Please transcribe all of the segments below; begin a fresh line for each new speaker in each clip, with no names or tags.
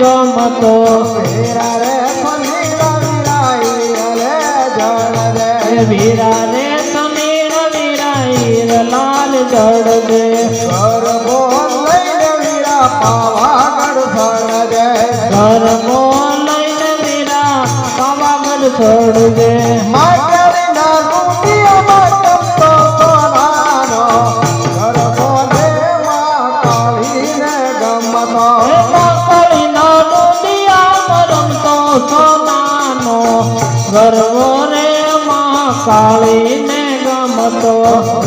ગમતો. વીરા રે વિરાઈ જળ
સમીર વીરાઈર લાલ જડ દે.
ગરબો લઈને વીરા પાવાગઢ ફળ દે.
લઈને વીરા
ના સોનાનો ગરબો રે માં
માં કાળીને ગમતો.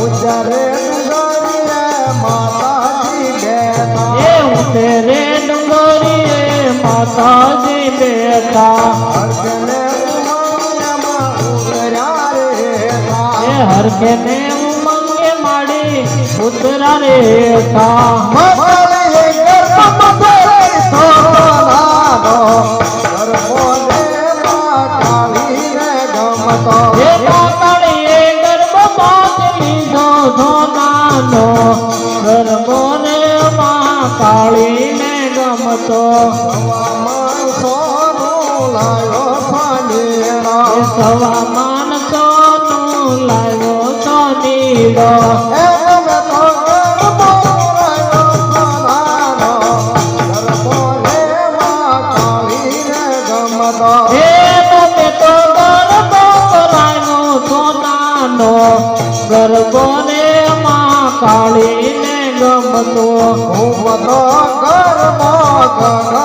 ઉજરે માતાજી બેઠા.
હરખે ને ઉમંગે માડી ઉતરા રે
રે માં ગમતો.
સોનાનો માં
સોનું લાયો
સવા લાવ્યો તો નીડો
એ તમે ગરબો લાયો સોનાનો ગરબો રે માં કાળીને ગમતો
હે તમે ગરબો કરાયો સોનાનો ગરબો રે માં કાળીને ગમતો
ઘૂમતો ગરબો ગગન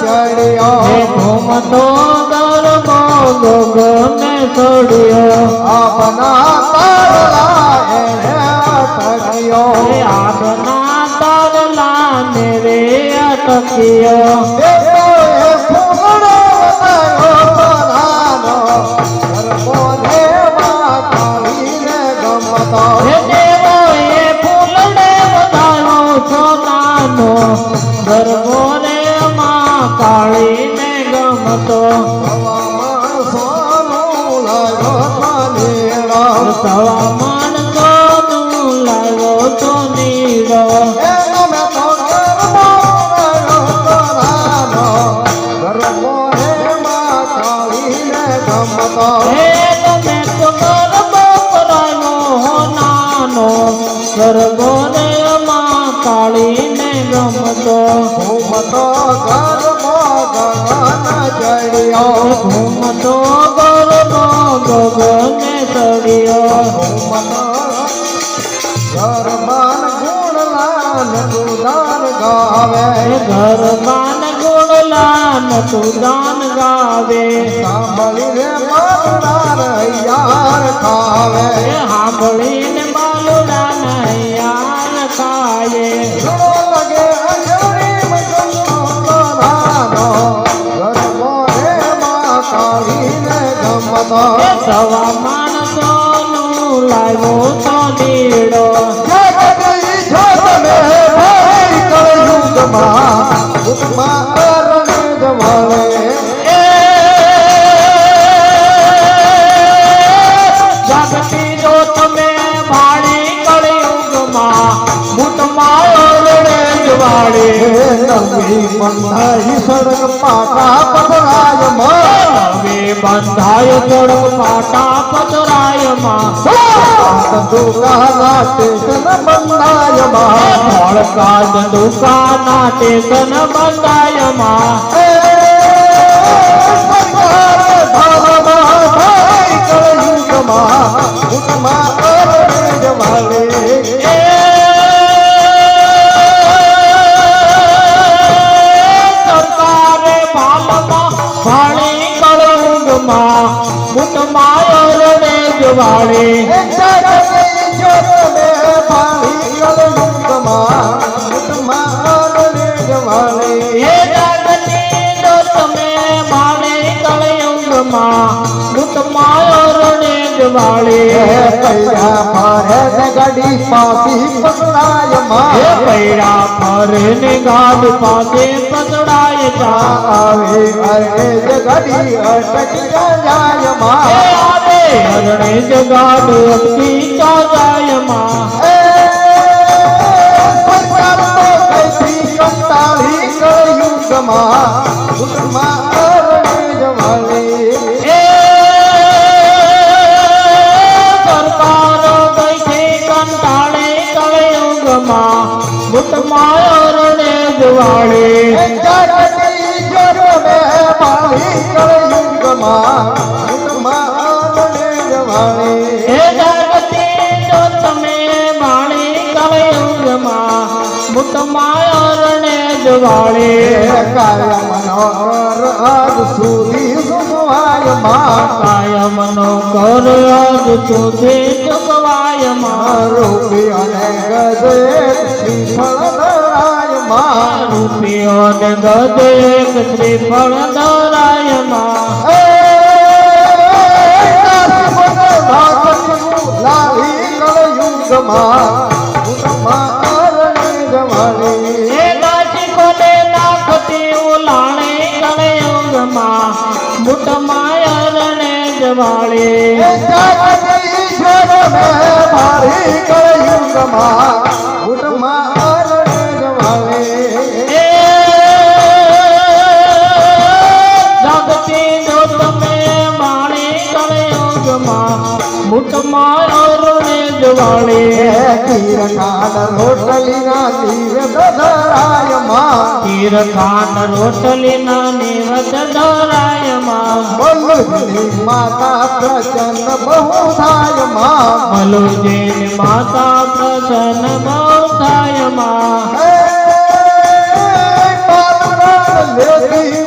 ચડ્યો
હે ઘૂમતો ગરબો ગગને ચડ્યો
આપના તારલા એને અટક્યો
હે આગના તારલા ને રે અટક્યો
ગરબો રે માં
માં કાળીને ગમતો. Salam
ઘૂમતો ગરબાન ગુણલાન દુદાન ગાવે.
હે ગરબાન ગુણલાન તુદાન ગાવે.
સાંભળી રે મારનાર યાર ખાવે.
યાર ખાયે
જોડો
લાવ્યો તો
જગતી છો તમે ભાઈ બંધાઈ સડક પાટા પથરાયમાં.
હવે બંધાય સડક પાટા પતરાયમાં
દુકાના સ્ટેશન બંધાયમાં.
ધોળકા બંધાયમાં
એ માં. ભાઈ જવાળે
એ
ગાડી પકડાયમાં.
પૈડા ફરે ને ગાઢ પાસે પકડાય
આવે અરે ગાડી અટકી જાય માં.
આવે જગાડો ચા જાય માં
કંટાળી કળયુગમાં ઉઠમાં રણે જવાળી
અરણે જવાળે
કાય મનોર આજ સુધી સુખવાયમાં
કાયમનો કર આજ સુધી ચુકવાયમાં
રૂપી અને ગજે શ્રીફળ ધરાયમાં
રૂપિયો ને ગદ શ્રીફળ
ધરાયમાં લાવી કળયુગમાં અરણે
કળયુગમાં માયા રણે જવાળે
જોરમે પાળી કળયુગમાં ઉઠમાં અરણે જવાળી
જાગતી જો તમે માણી કળયુગમાં મુઠમાં અરણે તીરખાન
કીરકાન રોટલી ના તીર ધરાયમાં
તીર ખાન રોટલી ના નિવત ધરાયમાં
બોલુની માતા પ્રચંડ બહુ થાયમાં
મલુજીન માતા પ્રસન્ન બહુ
થાયમાં લેતી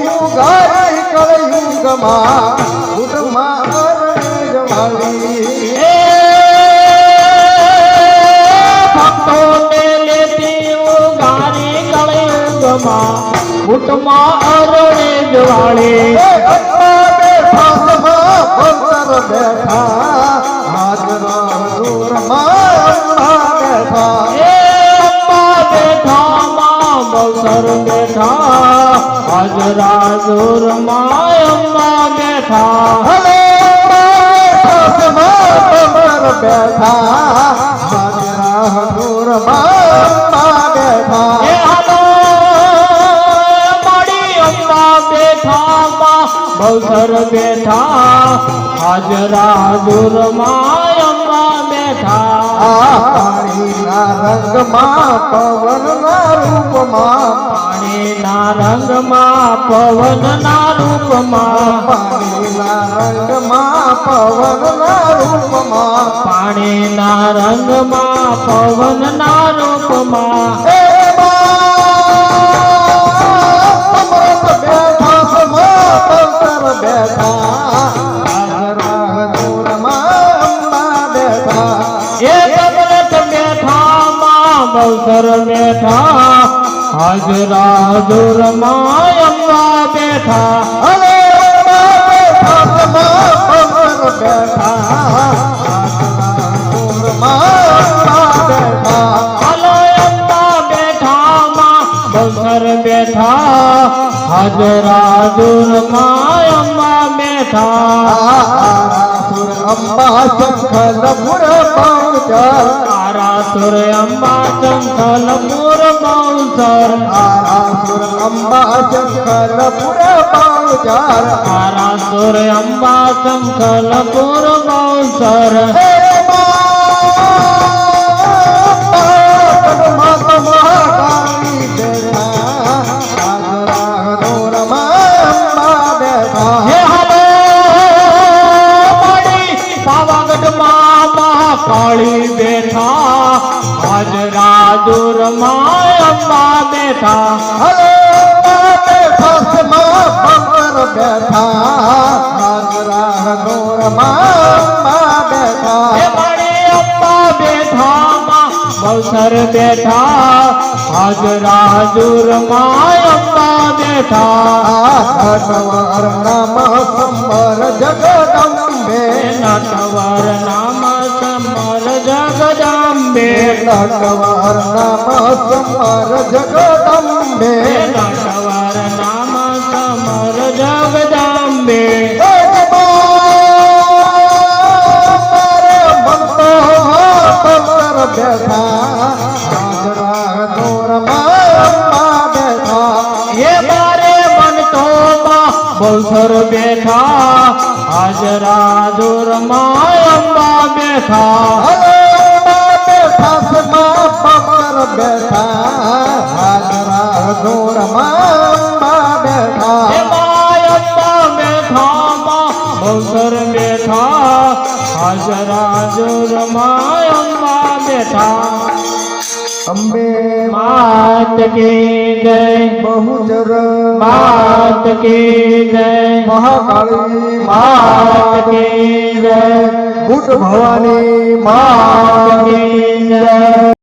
કળયુગમાં. અરણે જવાળી
એ ભક્તોને લેતી ઉગારી ઉટમાં
સમા પંદર બેઠા હાજરા
બવસર બેઠા હાજરા હનુર અંબા બેઠા
કમર બેઠા હાજરા દૂરમાં બેઠા.
એ હાલો માડી અંબા બેઠા માં બવસર બેઠા હાજરા દૂરમાં અંબા બેઠા
આ પાણીના રંગમાં રૂપમાં
રંગમાં પવનના રૂપમાં
રંગમાં રૂપમાં
પાણીના રંગમાં પવનના રૂપમાં
બેઠા. હાજરા દૂરમાં અંબા બેઠા. હલે બેઠા હાજરા દૂરમાં બેઠા.
હાલો અંબા બેઠા. માં બવસર બેઠા હાજરા દૂરમાં અંબા બેઠા.
સુર અંબા શંખ પુર પહોંચર
આરાસુર અંબા શંકર પુર બહુસર
આરાસુર અંબા શંકર પુર પહોંચર
કાળી અંબા
હાજરા દૂરમાં
અંબા બેઠા.
હલો બેઠા બેઠા. હાજરા દોરમાં બેઠા.
હે માડી અંબા બેઠા માં બેઠા. હાજરા દૂરમાં અંબા બેઠા.
નટવર નામ સમર જગદંબે.
નટવર નામ જગદંબે
નટવર નામ સમર જગદંબે
નટવર બનતો બલસર બેઠા હાજરા અંબા બેઠા બેઠા બલસર બેઠા હાજરા દુરમાં બેઠા.
અંબે
માત કે જય.
બહુચર
માત કે જય.
મહાકાળી
માત કે જય.
ગુટ ભવાની
માત કે જય.